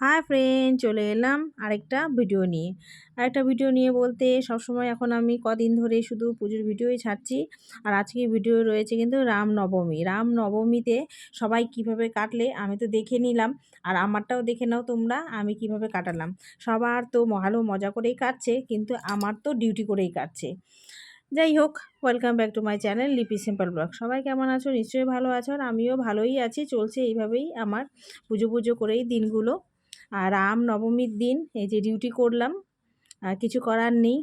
Hi friend, চলে এলাম আরেকটা ভিডিও নিয়ে। আরেকটা ভিডিও নিয়ে বলতে সবসময় এখন আমি কদিন ধরে শুধু পুজোর ভিডিওই ছাড়ছি। আর আজকে ভিডিও রয়েছে কিন্তু রামনবমী। রামনবমীতে সবাই কীভাবে কাটলে আমি তো দেখে নিলাম। আর আমারটাও দেখে নাও তোমরা, আমি কীভাবে কাটালাম। সবার তো ভালো মজা করেই কাটছে, কিন্তু আমার তো ডিউটি করেই কাটছে। যাই হোক welcome back to my channel Lipi simple blog সবাই কেমন আছো? নিশ্চয়ই ভালো আছো, আর আমিও ভালোই আছি। চলছে এইভাবেই আমার পুজো পুজো করেই দিনগুলো। আর রাম নবমীর দিন, এই যে ডিউটি করলাম কিছু করার নেই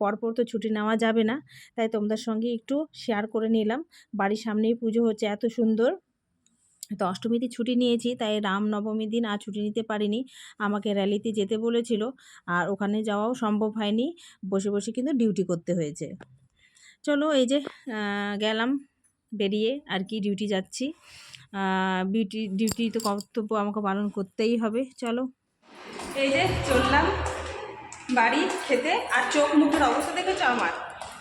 পরপর তো ছুটি নেওয়া যাবে না, তাই তোমাদের সঙ্গে একটু শেয়ার করে নিলাম। বাড়ির সামনেই পুজো হচ্ছে, এত সুন্দর। তো অষ্টমীতে ছুটি নিয়েছি, তাই রাম নবমীর দিন আর ছুটি নিতে পারিনি। আমাকে র্যালিতে যেতে বলেছিল, আর ওখানে যাওয়াও সম্ভব হয়নি, বসে বসে কিন্তু ডিউটি করতে হয়েছে। চলো এই যে গেলাম, বেরিয়ে আর কি ডিউটি যাচ্ছি। বিউটি ডিউটি তো কর্তব্য আমাকে পালন করতেই হবে, চলো। এই যে চললাম বাড়ি খেতে, আর চোখ মুখের অবস্থা দেখেছ আমার?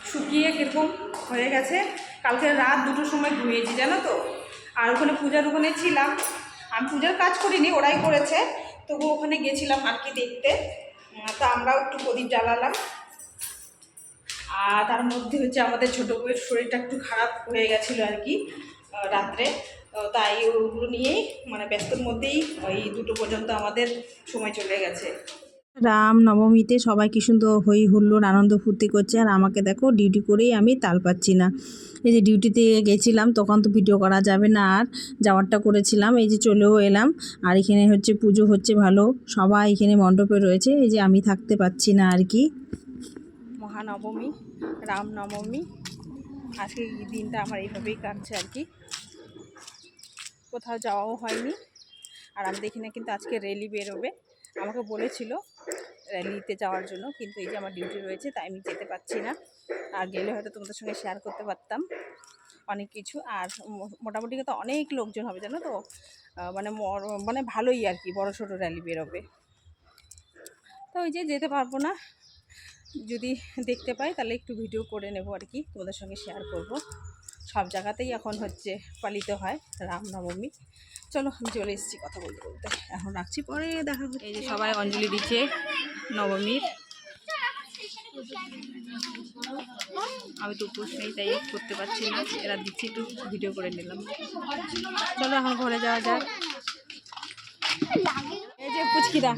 শুকিয়ে কীরকম হয়ে গেছে। কালকে রাত দুটোর সময় ঘুমিয়েছি, জানো তো? আর ওখানে পূজার ওখানে ছিলাম। আমি পূজার কাজ করিনি, ওরাই করেছে। তবু ওখানে গেছিলাম আর কি দেখতে। তো আমরাও একটু প্রদীপ জ্বালালাম। আর তার মধ্যে হচ্ছে আমাদের ছোটো বউয়ের শরীরটা একটু খারাপ হয়ে গেছিল আর কি রাত্রে। তাই ওগুলো নিয়েই মানে ব্যস্তর মধ্যেই ওই দুটো পর্যন্ত আমাদের সময় চলে গেছে। রাম নবমীতে সবাই কি সুন্দর হই হুল্লোড় আনন্দ ফুর্তি করছে আর আমাকে দেখো ডিউটি করেই আমি তাল পাচ্ছি না। এই যে ডিউটিতে গেছিলাম তখন তো ভিডিও করা যাবে না আর যাওয়ারটা করেছিলাম এই যে চলেও এলাম আর এখানে হচ্ছে পুজো হচ্ছে ভালো সবাই এখানে মণ্ডপে রয়েছে এই যে আমি থাকতে পাচ্ছি না আর কি। মহানবমী রামনবমী আজকে এই দিনটা আমার এইভাবেই কাটছে আর কি। কোথাও যাওয়াও হয়নি। আর আমি দেখি না কিন্তু আজকে র্যালি বেরোবে। আমাকে বলেছিল র্যালিতে যাওয়ার জন্য, কিন্তু এই যে আমার ডিউটি রয়েছে, তাই আমি যেতে পারছি না। আর গেলে হয়তো তোমাদের সঙ্গে শেয়ার করতে পারতাম অনেক কিছু। আর মোটামুটি তো অনেক লোকজন হবে, জানো তো? মানে মানে ভালোই আর কি, বড়ো ছোটো র্যালি বেরোবে। তো ওই যে যেতে পারব না। যদি দেখতে পাই, তাহলে একটু ভিডিও করে নেব আর কি, তোমাদের সঙ্গে শেয়ার করব। সব জায়গাতেই এখন হচ্ছে পালিত হয় রামনবমী চলো আমি চলে এসেছি কথা বলতে বলতে। এখন রাখছি পরে দেখা এই যে সবাই অঞ্জলি দিচ্ছে নবমীর। আমি তো উপোস নেই তাই করতে পারছি না। এরা দিচ্ছি একটু ভিডিও করে নিলাম। চলো এখন ঘরে যাওয়া যাক। এই যে পুচকিরা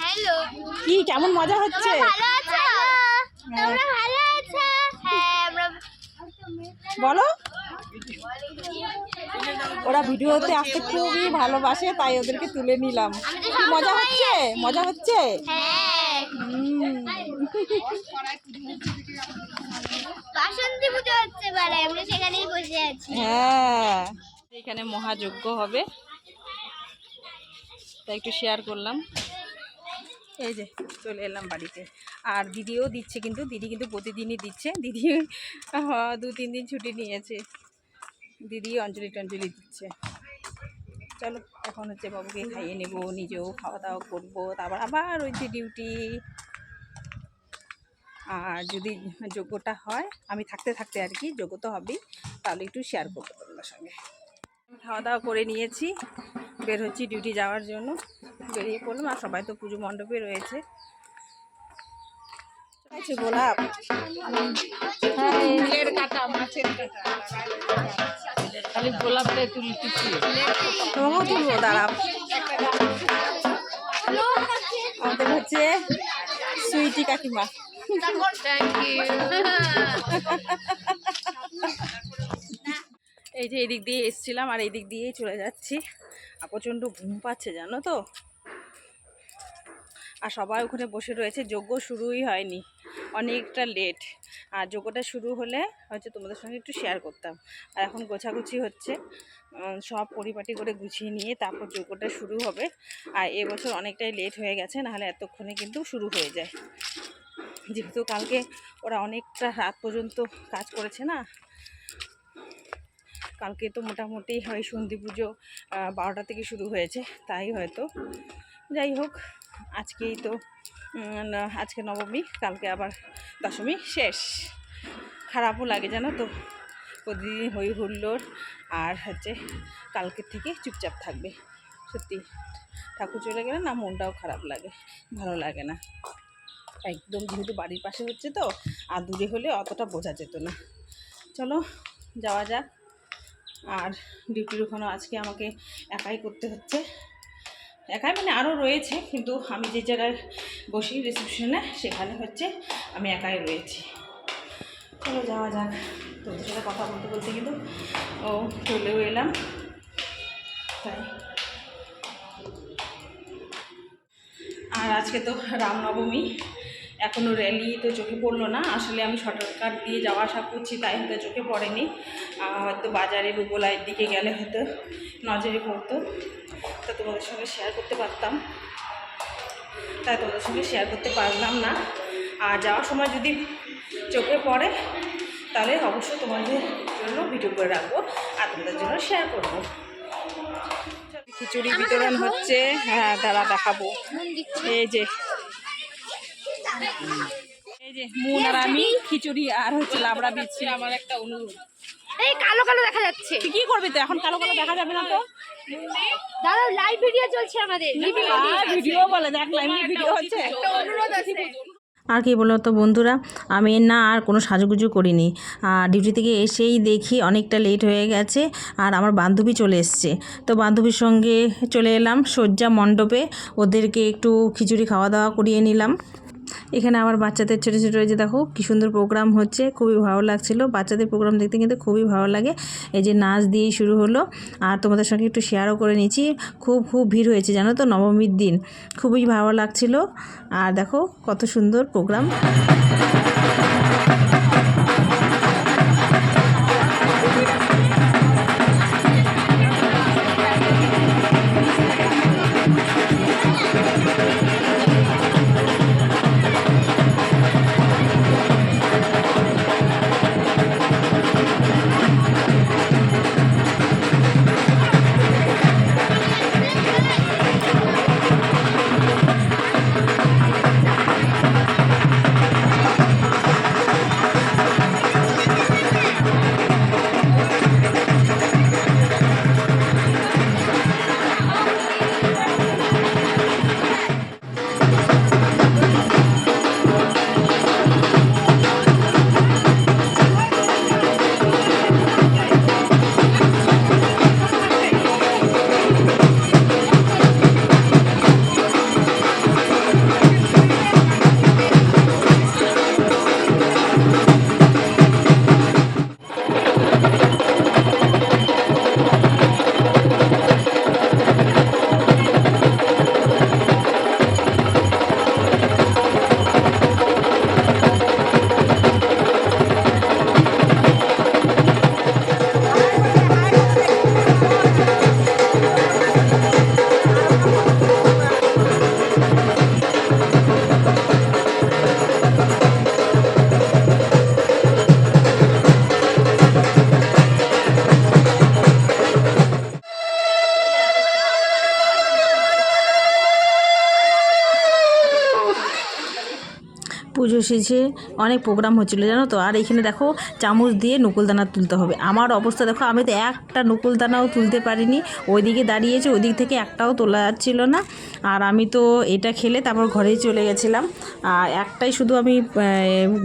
হ্যালো। কি কেমন মজা হচ্ছে? ভালো আছো? ভালো আছো? হ্যাঁ আমরা বলো। ওরা ভিডিওতে আসতে খুবই ভালোবাসে তাই ওদেরকে তুলে নিলাম। মজা হচ্ছে? মজা হচ্ছে? হ্যাঁ। হ্যাঁ। এখানে মহাযজ্ঞ হবে। তাই একটু শেয়ার করলাম। এই যে চলে এলাম বাড়িতে। আর দিদিও দিচ্ছে কিন্তু দিদি কিন্তু প্রতিদিনই দিচ্ছে। দিদি দু তিন দিন ছুটি নিয়েছে। দিদি অঞ্জলি টঞ্জলি দিচ্ছে। চলো, এখন হচ্ছে বাবুকে খাইয়ে নেব, নিজেও খাওয়া দাওয়া করব, তারপর আবার ওই যে ডিউটি। আর যদি যোগ্যটা হয়, আমি থাকতে থাকতে আর কি, যোগ্য তো হবেই, তাহলে একটু শেয়ার করব তোমাদের সঙ্গে। খাওয়া দাওয়া করে নিয়েছি, বের হচ্ছি ডিউটি যাওয়ার জন্য। বেরিয়ে পড়লাম, আর সবাই তো পুজো মণ্ডপে রয়েছে। গোলাপ ফুলের কাটা, মাছের কাটা। খালি গোলাপটাই তুলতেছি তোমাকেও তুলবো, দাঁড়াও। আমাদের হচ্ছে সুইটি কাকিমা। এই যে এদিক দিয়ে এসছিলাম, আর এদিক দিক দিয়েই চলে যাচ্ছি। প্রচণ্ড ঘুম পাচ্ছে, জানো তো? আর সবাই ওখানে বসে রয়েছে। যজ্ঞ শুরুই হয়নি। অনেকটা লেট আর যজ্ঞটা শুরু হলে হয়তো তোমাদের সঙ্গে একটু শেয়ার করতাম। আর এখন গোছাগুছি হচ্ছে। সব পরিপাটি করে গুছিয়ে নিয়ে তারপর যজ্ঞটা শুরু হবে। আর এবছর অনেকটাই লেট হয়ে গেছে, নাহলে এতক্ষণে কিন্তু শুরু হয়ে যায়। যেহেতু কালকে ওরা অনেকটা রাত পর্যন্ত কাজ করেছে না? কালকে তো মোটামুটি হয় সন্ধি পুজো বারোটা থেকে শুরু হয়েছে, তাই হয়তো। যাই হোক আজকেই তো আজকে নবমী, কালকে আবার দশমী, শেষ। খারাপও লাগে জানো তো প্রতিদিন হই হুল্লোড়, আর হচ্ছে কালকের থেকে চুপচাপ থাকবে। সত্যি, ঠাকুর চলে গেলে না মনটাও খারাপ লাগে, ভালো লাগে না। একদম যেহেতু বাড়ির পাশে হচ্ছে তো, আর দূরে হলে অতটা বোঝা যেত না। চলো, যাওয়া যাক। আর ডিউটির ওখানেও আজকে আমাকে একাই করতে হচ্ছে। একাই মানে আরও রয়েছে, কিন্তু আমি যে জায়গায় বসি রিসেপশনে সেখানে হচ্ছে আমি একাই রয়েছি। চলো যাওয়া যাক। তোদের সাথে কথা বলতে বলতে কিন্তু ও চলেও এলাম। তাই। আর আজকে তো রামনবমী এখনও র্যালি তো চোখে পড়ল না। আসলে আমি শর্টকাট দিয়ে যাওয়া আসা করছি, তাই হয়তো চোখে পড়েনি। হয়তো বাজারে রুগোলার দিকে গেলে হয়তো নজরে পড়তো। তা তোমাদের সঙ্গে শেয়ার করতে পারতাম। তাই তোমাদের সঙ্গে শেয়ার করতে পারলাম না। আর যাওয়ার সময় যদি চোখে পড়ে তাহলে অবশ্যই তোমাদের জন্য ভিডিও করে রাখব আর তোমাদের জন্য শেয়ার করব। খিচুড়ি বিতরণ হচ্ছে। হ্যাঁ দাঁড়া দেখাবো। এই যে। এই যে মুন আর আমি খিচুড়ি। আর হচ্ছে লাবড়া দিচ্ছি আমার একটা অনুরোধ। এই কালো কালো দেখা যাচ্ছে। কি করবি তো? এখন কালো কালো দেখা যাবে না তো? দাদা লাইভ ভিডিও চলছে আমাদের। ভিডিও বলে দেখ লাইভ ভিডিও হচ্ছে। অনুরোধ আছে। আর কি বলো তো বন্ধুরা আমি না আর কোনো সাজুগুজু করিনি। আর ডিউটি থেকে এসেই দেখি অনেকটা লেট হয়ে গেছে আর আমার বান্ধবী চলে এসছে। তো বান্ধবীর সঙ্গে চলে এলাম শয্যা মণ্ডপে। ওদেরকে একটু খিচুড়ি খাওয়া দাওয়া করিয়ে নিলাম। এখানে আমার বাচ্চাদের ছোটো ছোটো যে দেখো কী সুন্দর প্রোগ্রাম হচ্ছে, খুবই ভালো লাগছিল। বাচ্চাদের প্রোগ্রাম দেখতে কিন্তু খুবই ভালো লাগে। এই যে নাচ দিয়েই শুরু হলো। আর তোমাদের সঙ্গে একটু শেয়ারও করে নিয়েছি খুব খুব ভিড় হয়েছে, জানো তো, নবমীর দিন। খুবই ভালো লাগছিল। আর দেখো কত সুন্দর প্রোগ্রাম শেষে অনেক প্রোগ্রাম হচ্ছিল, জানো তো? আর এখানে দেখো, চামচ দিয়ে নকুলদানা তুলতে হবে। আমার অবস্থা দেখো, আমি তো একটা নকুলদানাও তুলতে পারিনি। ওইদিকে দাঁড়িয়েছে ওই দিক থেকে একটাও তোলা যাচ্ছিল না। আর আমি তো এটা খেলে তারপর ঘরেই চলে গেছিলাম। আর একটাই শুধু আমি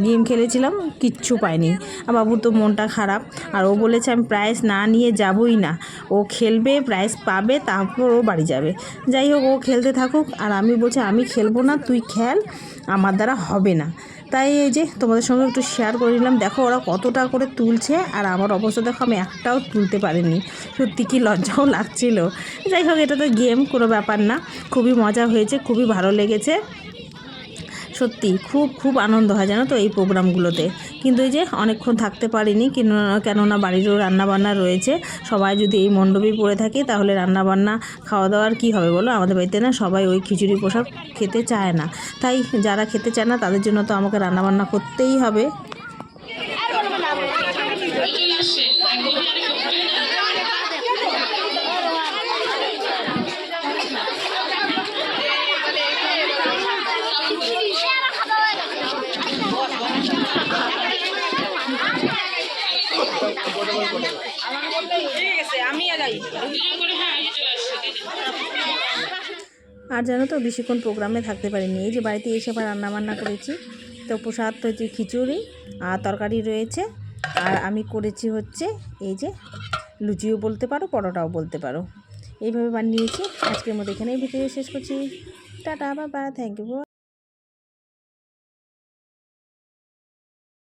গেম খেলেছিলাম, কিচ্ছু পাইনি। আর বাবুর তো মনটা খারাপ। আর ও বলেছে, আমি প্রাইজ না নিয়ে যাবই না। ও খেলবে প্রাইজ পাবে, তারপর ও বাড়ি যাবে। যাই হোক, ও খেলতে থাকুক। আর আমি বলছি, আমি খেলব না, তুই খেল। আমার দ্বারা হবে না। তাই এই যে তোমাদের সঙ্গে একটু শেয়ার করে নিলাম। দেখো ওরা কতটা করে তুলছে আর আমার অবস্থা দেখো আমি একটাও তুলতে পারিনি। সত্যি কি লজ্জাও লাগছিল। যাই হোক, এটা তো গেম কোনো ব্যাপার না। খুবই মজা হয়েছে, খুবই ভালো লেগেছে। সত্যি খুব খুব আনন্দ হয় জানো তো এই প্রোগ্রামগুলোতে। কিন্তু এই যে অনেকক্ষণ থাকতে পারিনি, কেন- কেননা বাড়িরও রান্নাবান্না রয়েছে, সবাই যদি এই মণ্ডপে পড়ে থাকে তাহলে রান্নাবান্না খাওয়া দাওয়ার কি হবে বলো? আমাদের বাড়িতে না সবাই ওই খিচুড়ি প্রসাদ খেতে চায় না। তাই যারা খেতে চায় না তাদের জন্য তো আমাকে রান্নাবান্না করতেই হবে। আর জানো তো, বেশিক্ষণ প্রোগ্রামে থাকতে পারিনি। এই যে বাড়িতে এসে আবার রান্না বান্না করেছি। তো প্রসাদ তো হচ্ছে খিচুড়ি আর তরকারি রয়েছে। আর আমি করেছি হচ্ছে এই যে লুচিও বলতে পারো, পরোটাও বলতে পারো। এইভাবে বানিয়েছি। আজকের মতো এখানেই ভিডিও শেষ করছি। টাটা, বাবা থ্যাংক ইউ